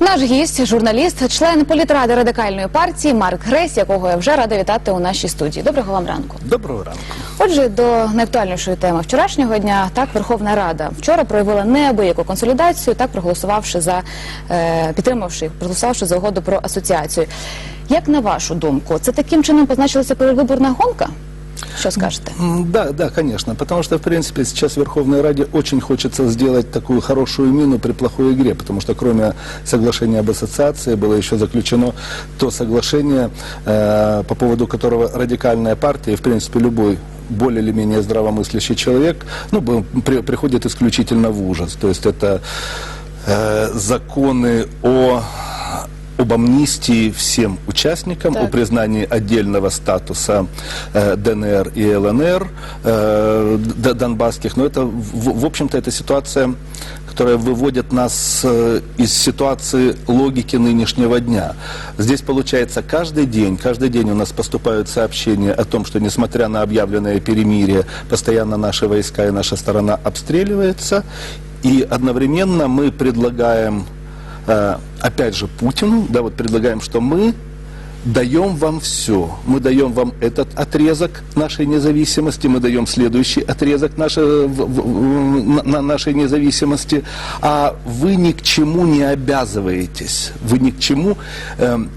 Наш гість, журналіст, член політради радикальної партії Марк Гресь, якого я вже рада вітати у нашій студії. Доброго вам ранку. Доброго ранку. Отже, до найактуальнішої теми вчорашнього дня. Так, Верховна Рада вчора проявила неабияку консолідацію, так проголосувавши за е, підтримавши, проголосувавши за угоду про асоціацію. Як на вашу думку, це таким чином позначилася передвиборна гонка? Що скажете? Да, да, конечно. Потому что, в принципе, сейчас в Верховной Раде очень хочется сделать такую хорошую мину при плохой игре. Потому что кроме соглашения об ассоциации было еще заключено то соглашение, э, по поводу которого радикальная партия, и, в принципе, любой более или менее здравомыслящий человек, ну, при- приходит исключительно в ужас. То есть это э, законы о об амнистии всем участникам, Так. о признании отдельного статуса э, ДНР и ЛНР э, донбасских. Но это, в, в общем-то, это ситуация, которая выводит нас э, из ситуации логики нынешнего дня. Здесь получается каждый день, каждый день у нас поступают сообщения о том, что несмотря на объявленное перемирие, постоянно наши войска и наша сторона обстреливается. И одновременно мы предлагаем э, опять же, Путину, да, вот предлагаем, что мы даем вам все. Мы даем вам этот отрезок нашей независимости, мы даем следующий отрезок нашей, нашей независимости, а вы ни к чему не обязываетесь, вы ни к чему эм,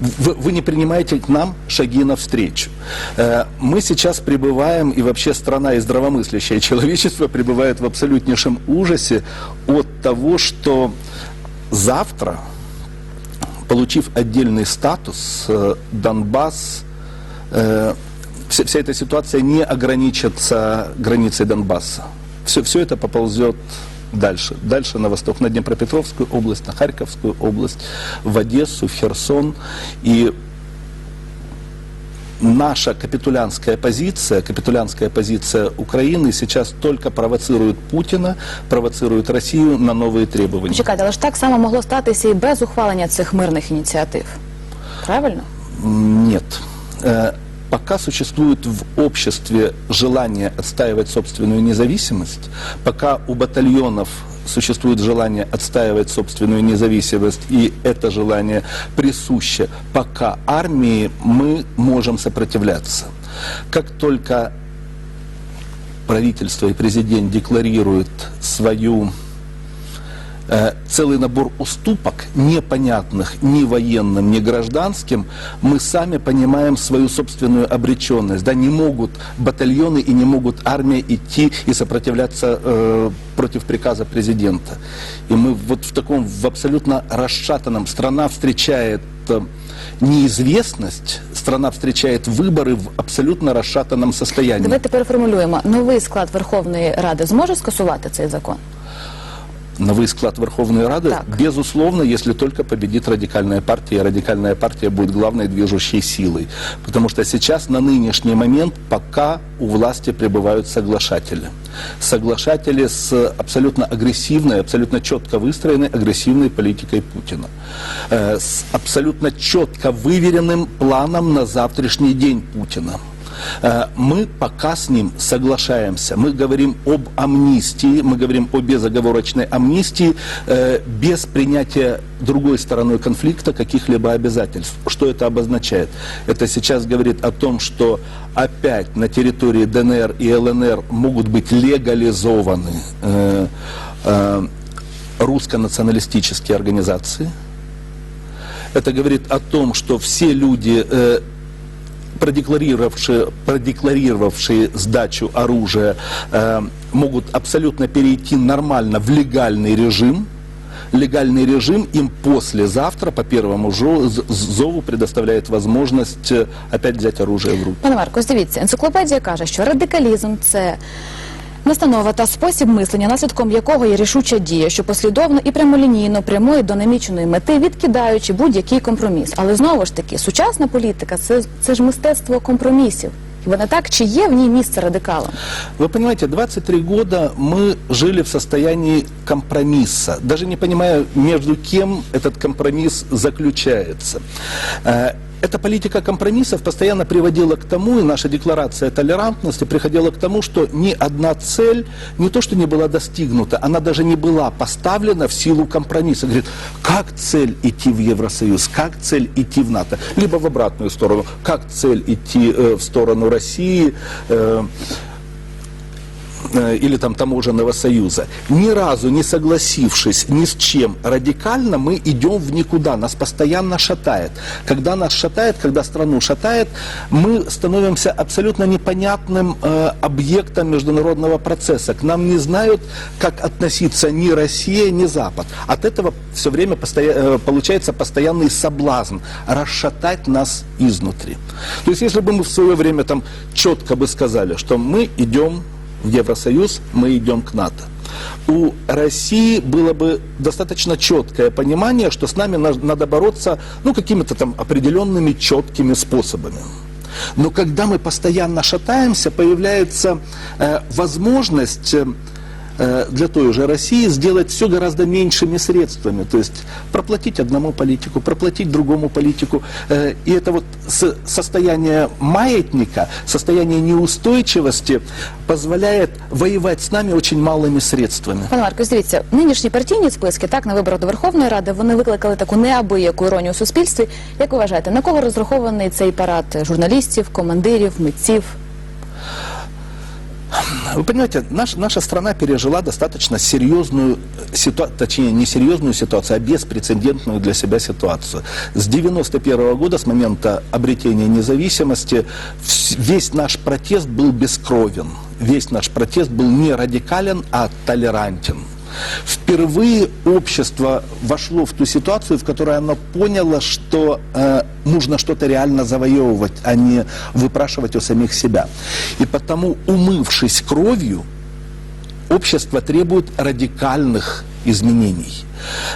вы, вы не принимаете к нам шаги навстречу. Э, Мы сейчас пребываем, и вообще страна и здравомыслящее человечество пребывает в абсолютнейшем ужасе от того, что завтра, получив отдельный статус, э, Донбасс, э, вся, вся эта ситуация не ограничится границей Донбасса. Все, все это поползет дальше, дальше на восток, на Днепропетровскую область, на Харьковскую область, в Одессу, в Херсон. И наша капитулянская позиция, капитулянская позиция Украины сейчас только провоцирует Путина, провоцирует Россию на новые требования. Чекайте, але ж так само могло статися і без ухвалення цих мирних ініціатив. Правильно? Нет. Пока существует в обществе желание отстаивать собственную независимость, пока у батальонов существует желание отстаивать собственную независимость, и это желание присуще, пока армии мы можем сопротивляться. Как только правительство и президент декларируют свою э, целый набор уступок, непонятных ни военным, ни гражданским, мы сами понимаем свою собственную обреченность. Да, не могут батальоны и не могут армия идти и сопротивляться э, против приказа президента. И мы вот в таком, в абсолютно расшатанном, страна встречает э, неизвестность, страна встречает выборы в абсолютно расшатанном состоянии. Давайте переформулюємо. Новий склад Верховної Ради зможе скасувати цей закон? Новый склад Верховной Рады, Так. безусловно, если только победит радикальная партия, и радикальная партия будет главной движущей силой. Потому что сейчас, на нынешний момент, пока у власти пребывают соглашатели. Соглашатели с абсолютно агрессивной, абсолютно четко выстроенной агрессивной политикой Путина. Э, С абсолютно четко выверенным планом на завтрашний день Путина. Э, Мы пока с ним соглашаемся. Мы говорим об амнистии, мы говорим о безоговорочной амнистии э, без принятия другой стороной конфликта каких-либо обязательств. Что это обозначает? Это сейчас говорит о том, что опять на территории ДНР и ЛНР могут быть легализованы э, э, русско-националистические организации. Это говорит о том, что все люди э, продекларировавшие, продекларировавшие сдачу оружия, э, могут абсолютно перейти нормально в легальный режим. Легальный режим им послезавтра по первому жо- з- зову предоставляет возможность э, опять взять оружие в руки. Пане Марко, ось дивіться, енциклопедія каже, що радикалізм це настанова та спосіб мислення, наслідком якого є рішуча дія, що послідовно і прямолінійно прямує до наміченої мети, відкидаючи будь-який компроміс. Але знову ж таки, сучасна політика це, це ж мистецтво компромісів. Хіба не так? Чи є в ній місце радикалам? Вы понимаете, 23 года мы жили в состоянии компромисса, даже не понимая, между кем этот компромисс заключается. Эта политика компромиссов постоянно приводила к тому, и наша декларация толерантности приходила к тому, что ни одна цель не то, что не была достигнута, она даже не была поставлена в силу компромисса. Говорит, как цель идти в Евросоюз, как цель идти в НАТО, либо в обратную сторону, как цель идти э, в сторону России, э, или там таможенного союза, ни разу не согласившись ни с чем радикально, мы идем в никуда, нас постоянно шатает. Когда нас шатает, когда страну шатает, мы становимся абсолютно непонятным э, объектом международного процесса. К нам не знают, как относиться ни Россия, ни Запад. От этого все время постоя- э, получается постоянный соблазн расшатать нас изнутри. То есть, если бы мы в свое время там четко бы сказали, что мы идем в Евросоюз, мы идем к НАТО. У России было бы достаточно четкое понимание, что с нами на- надо бороться ну, какими-то там определенными четкими способами. Но когда мы постоянно шатаемся, появляется э, возможность э, для той же России сделать все гораздо меньшими средствами. То есть проплатить одному политику, проплатить другому политику. Э, И это вот с- состояние маятника, состояние неустойчивости позволяет воевать с нами очень малыми средствами. Пане Марко, дивіться, нинішні партійні списки так на виборах до Верховної Ради вони викликали таку неабияку іронію у суспільстві. Як ви вважаєте, на кого розрахований цей парад журналістів, командирів, митців? Вы понимаете, наш- наша страна пережила достаточно серьезную ситуацию, точнее, не серьезную ситуацию, а беспрецедентную для себя ситуацию. С 91 года, с момента обретения независимости, весь наш протест был бескровен. Весь наш протест был не радикален, а толерантен. Впервые общество вошло в ту ситуацию, в которой оно поняло, что э, нужно что-то реально завоевывать, а не выпрашивать у самих себя. И потому, умывшись кровью, общество требует радикальных изменений.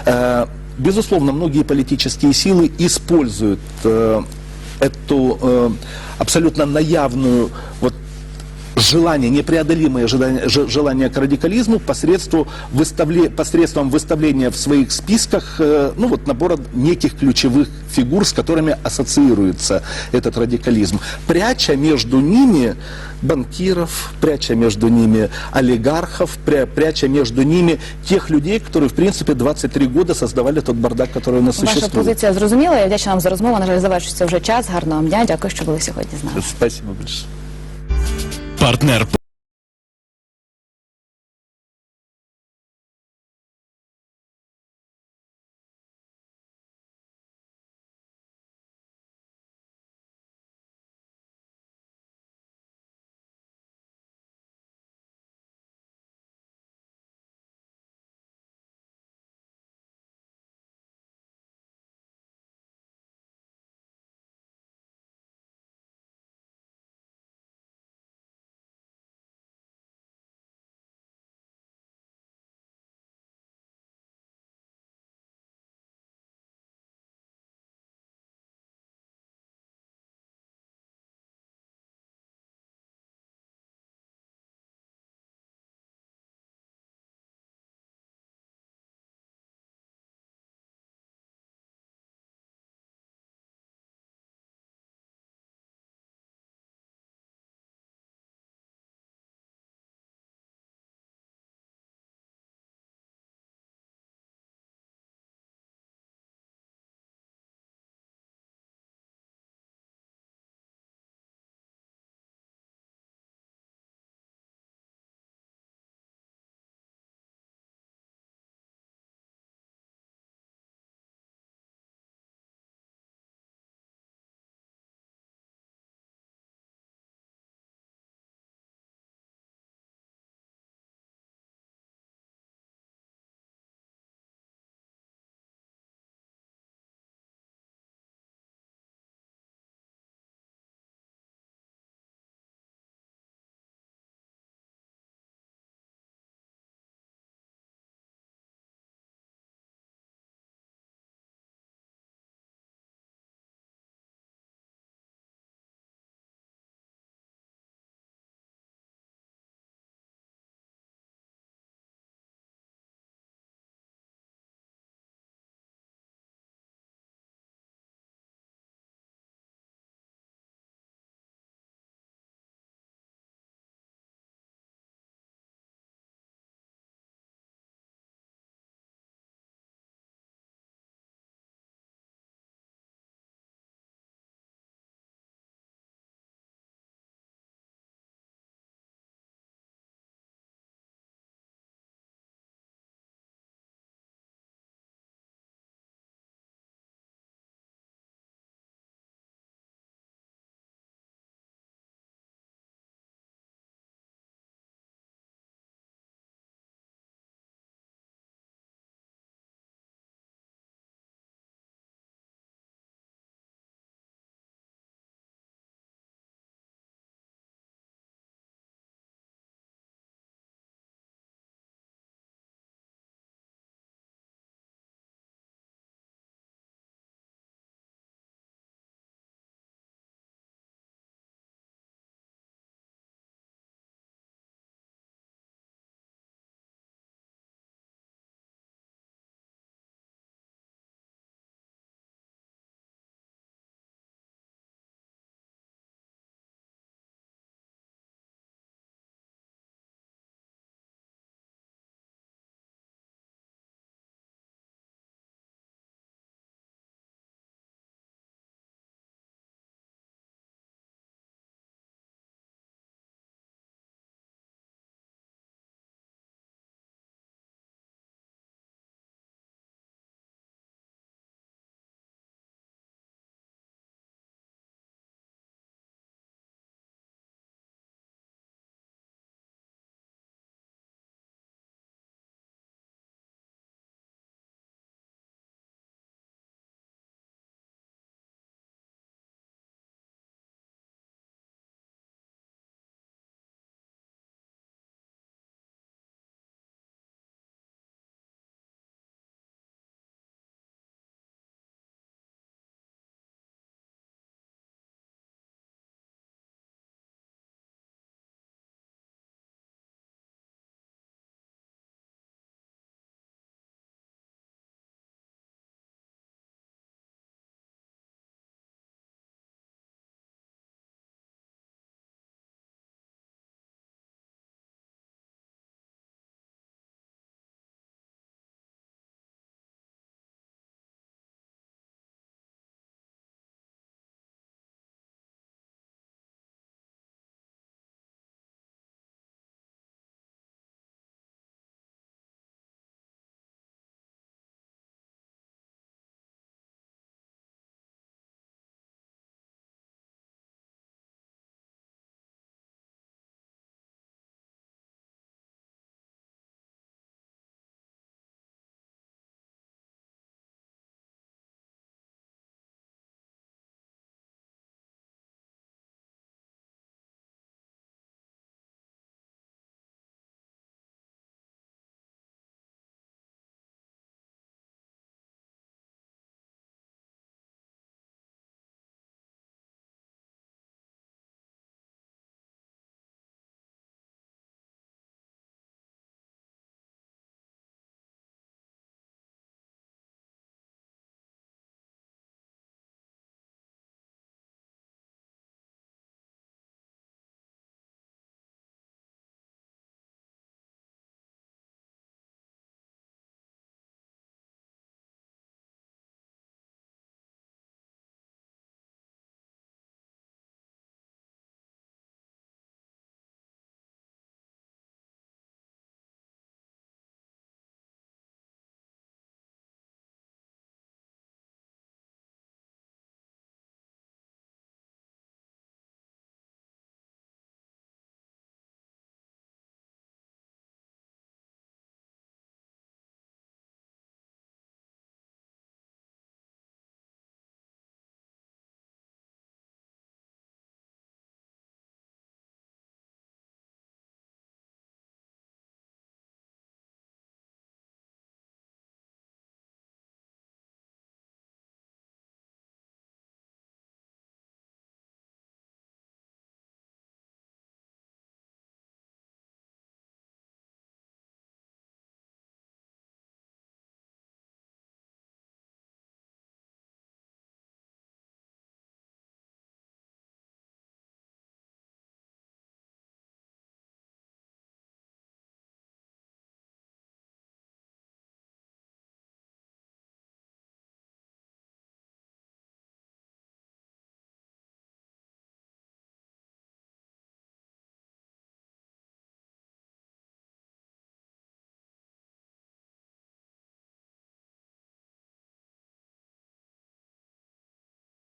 Э, Безусловно, многие политические силы используют э, эту э, абсолютно наявную вот, желание, непреодолимое желание, же- желание к радикализму посредством, выставле- посредством выставления в своих списках э, ну, вот, набора неких ключевых фигур, с которыми ассоциируется этот радикализм, пряча между ними банкиров, пряча между ними олигархов, пря- пряча между ними тех людей, которые, в принципе, 23 года создавали тот бардак, который у нас Ваша существует. позиція зрозуміла. Я вдячна вам за розмову. На жаль, завершується вже час. Гарного вам дня. Дякую, що були сьогодні з нами. Спасибо большое. Партнер